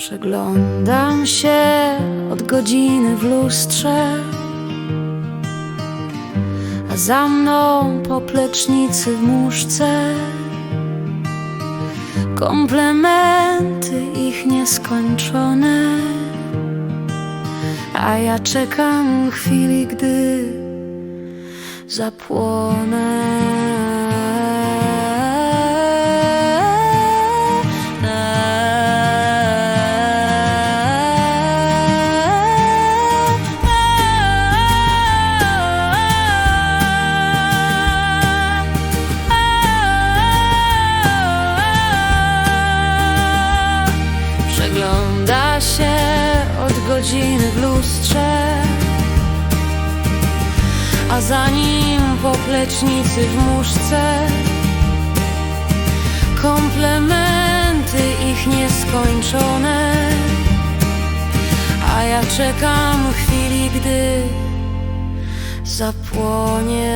Przeglądam się od godziny w lustrze, a za mną poplecznicy w muszce. Komplementy ich nieskończone, a ja czekam chwili, gdy zapłonę. Od godziny w lustrze a za nim poplecznicy w muszce. Komplementy ich nieskończone, a ja czekam chwili, gdy zapłonie.